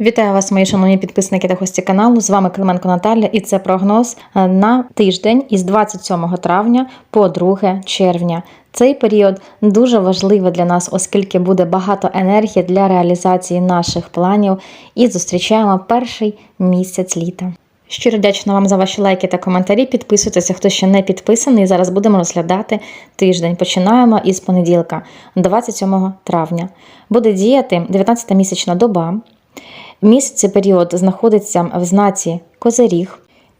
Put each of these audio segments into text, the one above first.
Вітаю вас, мої шановні підписники та гості каналу. З вами Клименко Наталя, і це прогноз е, на тиждень із 27 травня по 2 червня. Цей період дуже важливий для нас, оскільки буде багато енергії для реалізації наших планів і зустрічаємо перший місяць літа. Щиро вдячна вам за ваші лайки та коментарі. Підписуйтеся, хто ще не підписаний. Зараз будемо розглядати тиждень. Починаємо із понеділка, 27 травня. Буде діяти 19 місячна доба. Місяць період знаходиться в знаці Козиріг,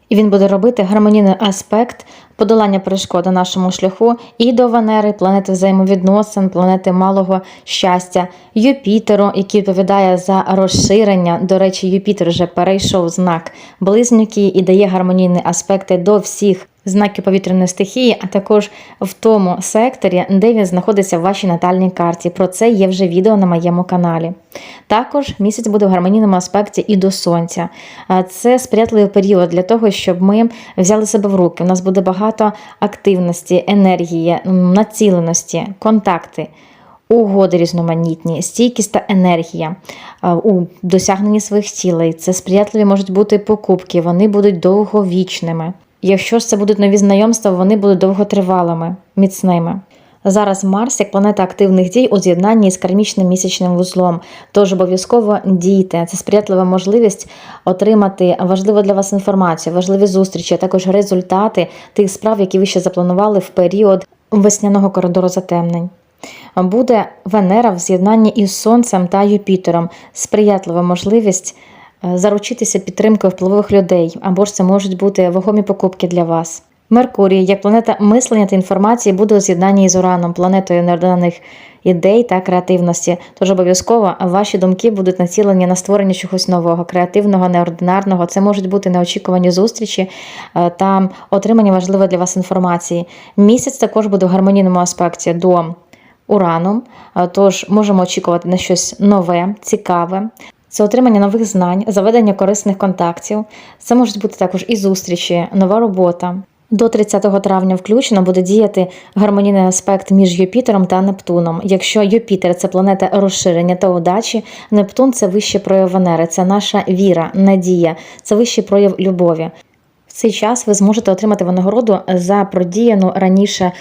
і він буде робити гармонійний аспект подолання перешкод на нашому шляху і до Венери, планети взаємовідносин, планети малого щастя, Юпітеру, який відповідає за розширення. До речі, Юпітер вже перейшов знак близнюки і дає гармонійні аспекти до всіх знаків повітряної стихії, а також в тому секторі, де він знаходиться в вашій натальній карті. Про це є вже відео на моєму каналі. Також місяць буде в гармонійному аспекті і до сонця. Це сприятливий період для того, щоб ми взяли себе в руки. У нас буде багато активності, енергії, націленості, контакти. Угоди різноманітні, стійкість та енергія у досягненні своїх цілей. Це сприятливі можуть бути покупки, вони будуть довговічними. Якщо ж це будуть нові знайомства, вони будуть довготривалими, міцними. Зараз Марс як планета активних дій у з'єднанні з кармічним місячним вузлом. Тож обов'язково дійте. Це сприятлива можливість отримати важливу для вас інформацію, важливі зустрічі, а також результати тих справ, які ви ще запланували в період весняного коридору затемнень. Буде Венера в з'єднанні із Сонцем та Юпітером. Сприятлива можливість заручитися підтримкою впливових людей, або ж це можуть бути вагомі покупки для вас. Меркурій, як планета мислення та інформації, буде у з'єднанні із Ураном, планетою неординарних ідей та креативності. Тож обов'язково ваші думки будуть націлені на створення чогось нового, креативного, неординарного. Це можуть бути неочікувані зустрічі е, та отримання важливої для вас інформації. Місяць також буде в гармонійному аспекті до Урану, е, тож можемо очікувати на щось нове, цікаве. Це отримання нових знань, заведення корисних контактів. Це можуть бути також і зустрічі, нова робота. До 30 травня включно буде діяти гармонійний аспект між Юпітером та Нептуном. Якщо Юпітер це планета розширення та удачі, Нептун це вищий прояв Венери, це наша віра, надія, це вищий прояв любові. В цей час ви зможете отримати винагороду за продіяну раніше е,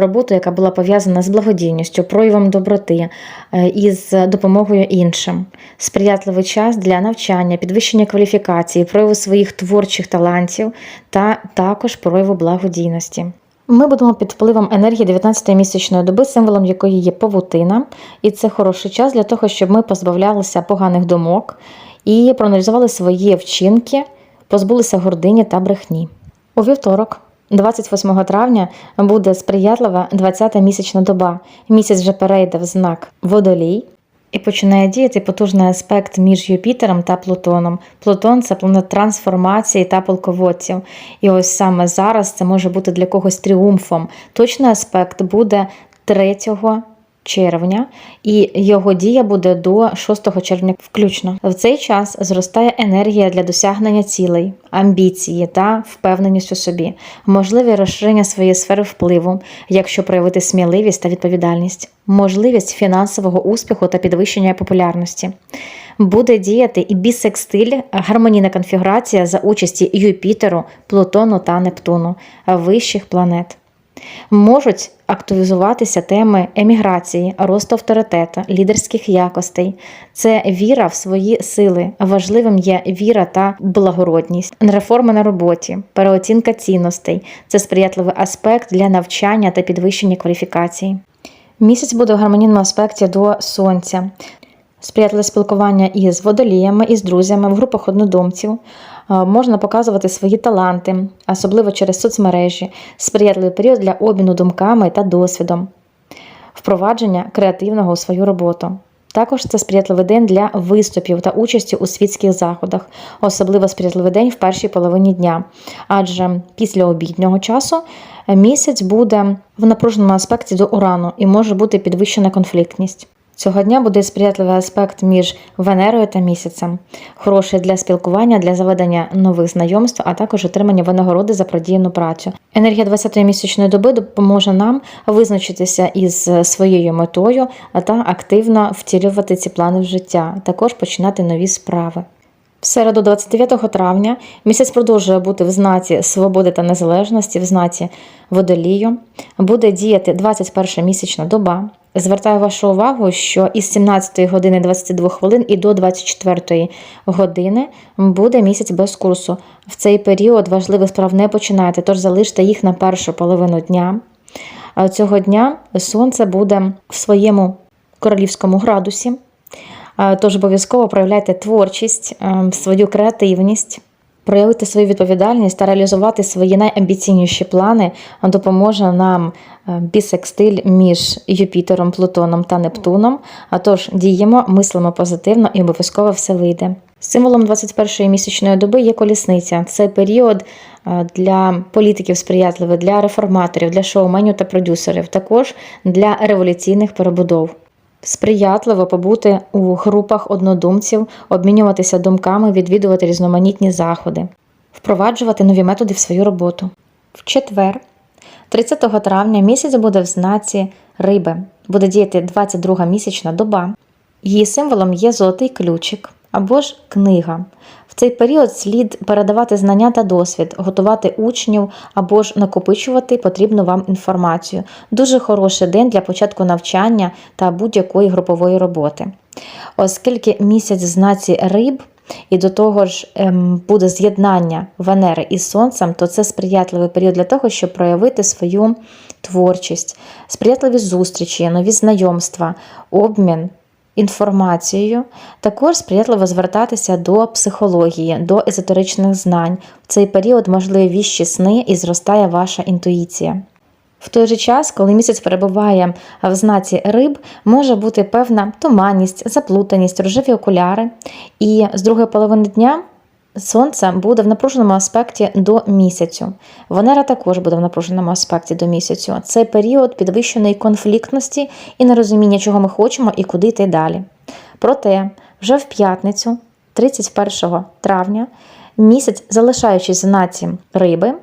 роботу, яка була пов'язана з благодійністю, проявом доброти е, і з допомогою іншим. Сприятливий час для навчання, підвищення кваліфікації, прояву своїх творчих талантів та також прояву благодійності. Ми будемо під впливом енергії 19-ї місячної доби, символом якої є павутина, і це хороший час для того, щоб ми позбавлялися поганих думок і проаналізували свої вчинки позбулися гордині та брехні. У вівторок, 28 травня, буде сприятлива 20-та місячна доба. Місяць вже перейде в знак водолій. І починає діяти потужний аспект між Юпітером та Плутоном. Плутон це планета трансформації та полководців. І ось саме зараз це може бути для когось тріумфом. Точний аспект буде 3 червня, і його дія буде до 6 червня включно. В цей час зростає енергія для досягнення цілей, амбіції та впевненість у собі, можливе розширення своєї сфери впливу, якщо проявити сміливість та відповідальність, можливість фінансового успіху та підвищення популярності. Буде діяти і бісекстиль, гармонійна конфігурація за участі Юпітеру, Плутону та Нептуну, вищих планет. Можуть активізуватися теми еміграції, росту авторитету, лідерських якостей. Це віра в свої сили. Важливим є віра та благородність, реформи на роботі, переоцінка цінностей. Це сприятливий аспект для навчання та підвищення кваліфікації. Місяць буде в гармонійному аспекті до сонця. Сприятливе спілкування із водоліями, із друзями, в групах однодумців. Е, Можна показувати свої таланти, особливо через соцмережі, сприятливий період для обміну думками та досвідом, впровадження креативного у свою роботу. Також це сприятливий день для виступів та участі у світських заходах, особливо сприятливий день в першій половині дня, адже після обіднього часу місяць буде в напруженому аспекті до урану і може бути підвищена конфліктність. Цього дня буде сприятливий аспект між Венерою та місяцем, хороший для спілкування, для заведення нових знайомств, а також отримання винагороди за продіяну працю. Енергія 20-ї місячної доби допоможе нам визначитися із своєю метою та активно втілювати ці плани в життя, також починати нові справи. В середу 29 травня місяць продовжує бути в знаці свободи та незалежності, в знаці водолію. Буде діяти 21 місячна доба. Звертаю вашу увагу, що із 17 години 22 хвилин і до 24 години буде місяць без курсу. В цей період важливих справ не починайте, тож залиште їх на першу половину дня. Цього дня сонце буде в своєму королівському градусі. Тож обов'язково проявляйте творчість, е, свою креативність, проявити свою відповідальність та реалізувати свої найамбіційніші плани допоможе нам е, бісекстиль між Юпітером, Плутоном та Нептуном. А тож діємо, мислимо позитивно і обов'язково все вийде. Символом 21-ї місячної доби є колісниця. Це період е, для політиків сприятливий, для реформаторів, для шоуменів та продюсерів, також для революційних перебудов. Сприятливо побути у групах однодумців, обмінюватися думками, відвідувати різноманітні заходи, впроваджувати нові методи в свою роботу. В четвер, 30 травня, місяць буде в знаці риби. Буде діяти 22 місячна доба. Її символом є золотий ключик або ж книга. Цей період слід передавати знання та досвід, готувати учнів або ж накопичувати потрібну вам інформацію. Дуже хороший день для початку навчання та будь-якої групової роботи. Оскільки місяць знаці риб. І до того ж ем, буде з'єднання Венери із Сонцем, то це сприятливий період для того, щоб проявити свою творчість, сприятливі зустрічі, нові знайомства, обмін інформацією. Також сприятливо звертатися до психології, до езотеричних знань. В цей період можливі віщі сни і зростає ваша інтуїція. В той же час, коли місяць перебуває в знаці риб, може бути певна туманність, заплутаність, рожеві окуляри. І з другої половини дня сонце буде в напруженому аспекті до місяцю. Венера також буде в напруженому аспекті до місяцю. Це період підвищеної конфліктності і нерозуміння, чого ми хочемо і куди йти далі. Проте, вже в п'ятницю, 31 травня, місяць, залишаючись в знаці риби,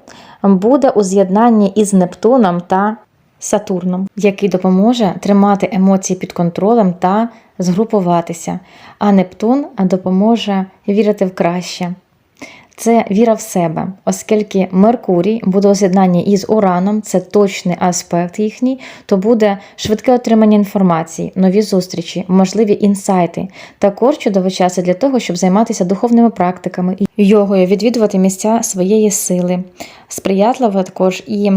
буде у з'єднанні із Нептуном та Сатурном, який допоможе тримати емоції під контролем та згрупуватися, а Нептун допоможе вірити в краще. Це віра в себе, оскільки Меркурій буде у з'єднанні із Ураном, це точний аспект їхній, то буде швидке отримання інформації, нові зустрічі, можливі інсайти. Також чудовий час для того, щоб займатися духовними практиками йогою, відвідувати місця своєї сили. Сприятливо також і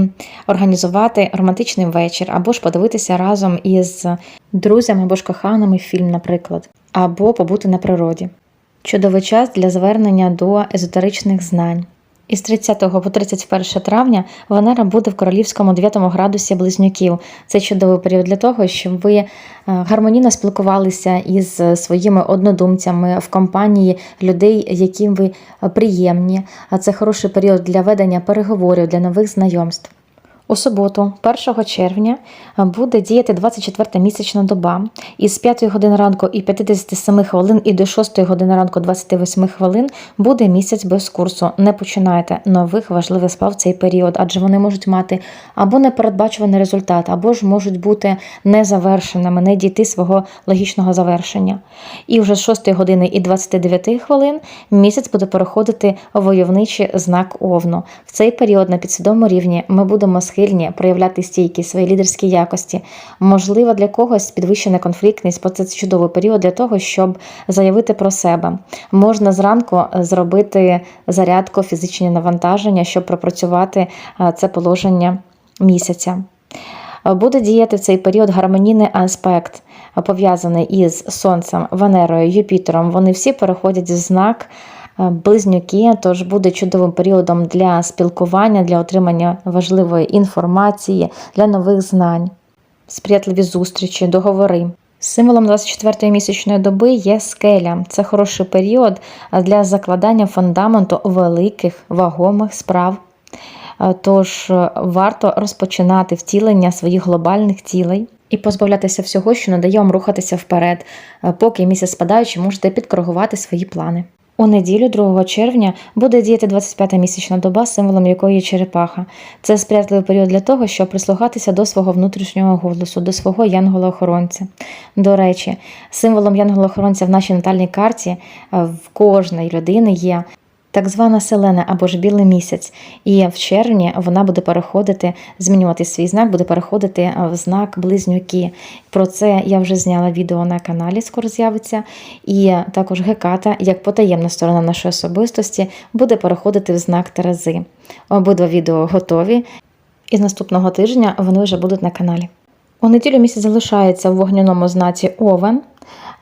організувати романтичний вечір, або ж подивитися разом із друзями або ж коханими фільм, наприклад, або побути на природі. Чудовий час для звернення до езотеричних знань. Із 30 по 31 травня Венера буде в королівському 9 градусі близнюків. Це чудовий період для того, щоб ви е, гармонійно спілкувалися із своїми однодумцями в компанії людей, яким ви приємні. А Це хороший період для ведення переговорів, для нових знайомств. У суботу, 1 червня, буде діяти 24 місячна доба. Із 5 години ранку і 57 хвилин і до 6 години ранку 28 хвилин буде місяць без курсу. Не починайте нових важливих справ в цей період, адже вони можуть мати або непередбачуваний результат, або ж можуть бути незавершеними, не дійти свого логічного завершення. І вже з 6 години і 29 хвилин місяць буде переходити в войовничий знак Овну. В цей період на підсвідомому рівні ми будемо схильні проявляти стійкість, свої лідерські якості. Можливо, для когось підвищена конфліктність, бо це чудовий період для того, щоб заявити про себе. Можна зранку зробити зарядку, фізичні навантаження, щоб пропрацювати е, це положення місяця. Буде діяти в цей період гармонійний аспект, пов'язаний із Сонцем, Венерою, Юпітером. Вони всі переходять в знак е, близнюки, тож буде чудовим періодом для спілкування, для отримання важливої інформації, для нових знань, сприятливі зустрічі, договори. Символом 24-ї місячної доби є скеля. Це хороший період для закладання фундаменту великих вагомих справ. Тож варто розпочинати втілення своїх глобальних цілей. і позбавлятися всього, що не дає вам рухатися вперед. Поки місяць спадаючи, можете підкоригувати свої плани. У неділю, 2 червня, буде діяти 25-та місячна доба, символом якої є черепаха. Це сприятливий період для того, щоб прислухатися до свого внутрішнього голосу, до свого янгола-охоронця. До речі, символом янгола-охоронця в нашій натальній карті е, в кожної людини є так звана селена або ж білий місяць. І в червні вона буде переходити, змінювати свій знак, буде переходити е, в знак близнюки. Про це я вже зняла відео на каналі, скоро з'явиться. І також Геката, як потаємна сторона нашої особистості, буде переходити в знак Терези. Обидва відео готові, і з наступного тижня вони вже будуть на каналі. У неділю місяць залишається в вогняному знаці Овен.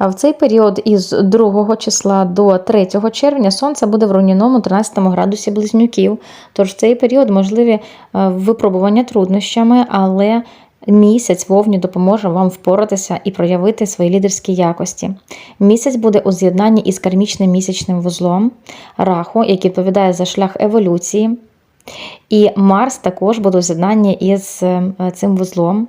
В цей період із 2 числа до 3 червня сонце буде в руйнівному 13 градусі близнюків. Тож в цей період можливі е, випробування труднощами, але місяць вовні допоможе вам впоратися і проявити свої лідерські якості. Місяць буде у з'єднанні із кармічним місячним вузлом раху, який відповідає за шлях еволюції. І Марс також буде у з'єднанні із е, цим вузлом.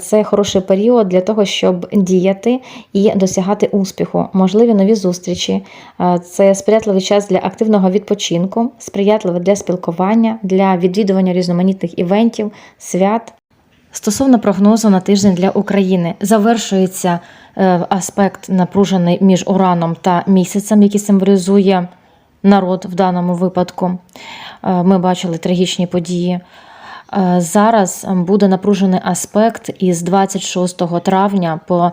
Це хороший період для того, щоб діяти і досягати успіху, можливі нові зустрічі. Е, Це сприятливий час для активного відпочинку, сприятливий для спілкування, для відвідування різноманітних івентів, свят. Стосовно прогнозу на тиждень для України завершується е, аспект напружений між Ураном та місяцем, який символізує народ в даному випадку. Е, Ми бачили трагічні події. Е, Зараз буде напружений аспект із 26 травня по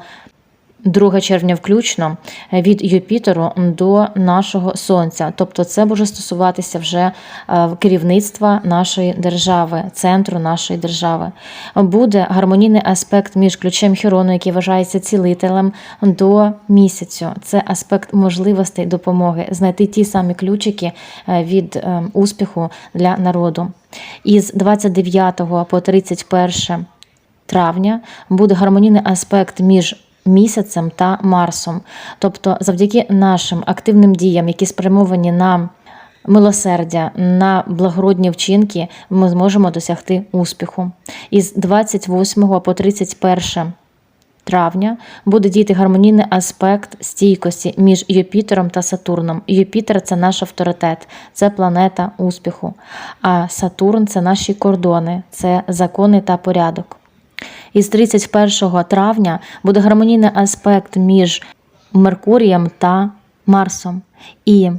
2 червня включно е, від Юпітеру до нашого сонця. Тобто, це може стосуватися вже е, керівництва нашої держави, центру нашої держави. Буде гармонійний аспект між ключем Хірону, який вважається цілителем, до місяцю. Це аспект можливостей допомоги, знайти ті самі ключики е, від успіху для народу. Із 29 по 31 травня буде гармонійний аспект між місяцем та Марсом. Тобто, завдяки нашим активним діям, які спрямовані на милосердя, на благородні вчинки, ми зможемо досягти успіху. Із 28 по 31 травня буде діяти гармонійний аспект стійкості між Юпітером та Сатурном. Юпітер це наш авторитет, це планета успіху. А Сатурн це наші кордони, це закони та порядок. Із 31 травня буде гармонійний аспект між Меркурієм та Марсом і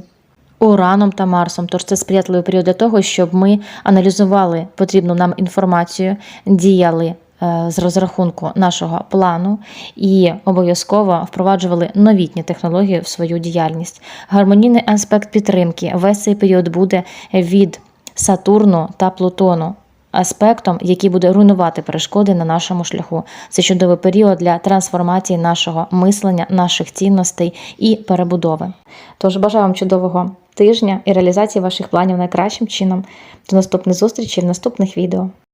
Ураном та Марсом. Тож це сприятливий період для того, щоб ми аналізували потрібну нам інформацію, діяли е, з розрахунку нашого плану і обов'язково впроваджували новітні технології в свою діяльність. Гармонійний аспект підтримки весь цей період буде від Сатурну та Плутону. Аспектом, який буде руйнувати перешкоди на нашому шляху, це чудовий період для трансформації нашого мислення, наших цінностей і перебудови. Тож бажаю вам чудового тижня і реалізації ваших планів найкращим чином. До наступних зустрічей в наступних відео.